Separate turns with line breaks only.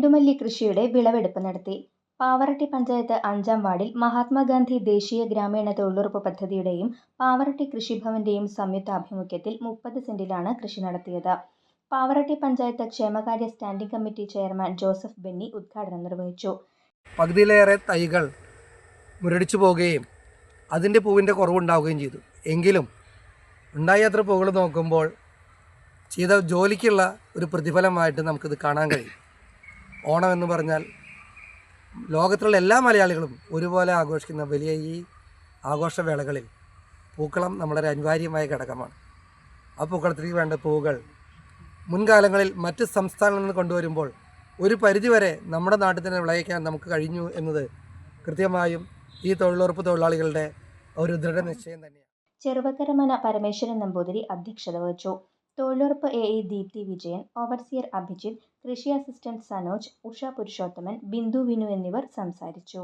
ചെണ്ടുമല്ലി കൃഷിയുടെ വിളവെടുപ്പ് നടത്തി. പാവറട്ടി പഞ്ചായത്ത് അഞ്ചാം വാർഡിൽ മഹാത്മാഗാന്ധി ദേശീയ ഗ്രാമീണ തൊഴിലുറപ്പ് പദ്ധതിയുടെയും പാവറട്ടി കൃഷിഭവന്റെയും സംയുക്താഭിമുഖ്യത്തിൽ മുപ്പത് സെന്റിലാണ് കൃഷി നടത്തിയത്. പാവറട്ടി പഞ്ചായത്ത് ക്ഷേമകാര്യ standing committee chairman Joseph Benny ഉദ്ഘാടനം നിർവഹിച്ചു.
പകുതിയിലേറെ തൈകൾ മുരടിച്ചു പോവുകയും അതിന്റെ പൂവിന്റെ കുറവുണ്ടാവുകയും ചെയ്തു. എങ്കിലും ഉണ്ടായ അത്ര പൂകൾ നോക്കുമ്പോൾ ചെയ്ത ജോലിക്കുള്ള ഒരു പ്രതിഫലമായിട്ട് നമുക്കിത് കാണാൻ കഴിയും. ഓണം എന്ന് പറഞ്ഞാൽ ലോകത്തിലുള്ള എല്ലാ മലയാളികളും ഒരുപോലെ ആഘോഷിക്കുന്ന വലിയ ഈ ആഘോഷവേളകളിൽ പൂക്കളം നമ്മുടെ ഒരു അനിവാര്യമായ ഘടകമാണ്. ആ പൂക്കളത്തിലേക്ക് വേണ്ട പൂവുകൾ മുൻകാലങ്ങളിൽ മറ്റ് സംസ്ഥാനങ്ങളിൽ നിന്ന് കൊണ്ടുവരുമ്പോൾ ഒരു പരിധിവരെ നമ്മുടെ നാട്ടിൽ തന്നെ വിളയിക്കാൻ നമുക്ക് കഴിഞ്ഞു എന്നത് കൃത്യമായും ഈ തൊഴിലുറപ്പ് തൊഴിലാളികളുടെ ഒരു ദൃഢനിശ്ചയം തന്നെയാണ്.
ചെറുവക്കരമന പരമേശ്വരൻ നമ്പൂതിരി അധ്യക്ഷത വഹിച്ചു. തൊഴിലുറപ്പ് A E Deepthi Vijayan overseer Abhijith കൃഷി അസിസ്റ്റന്റ് സനോജ് ഉഷ പുരുഷോത്തമൻ ബിന്ദു വിനു എന്നിവർ സംസാരിച്ചു.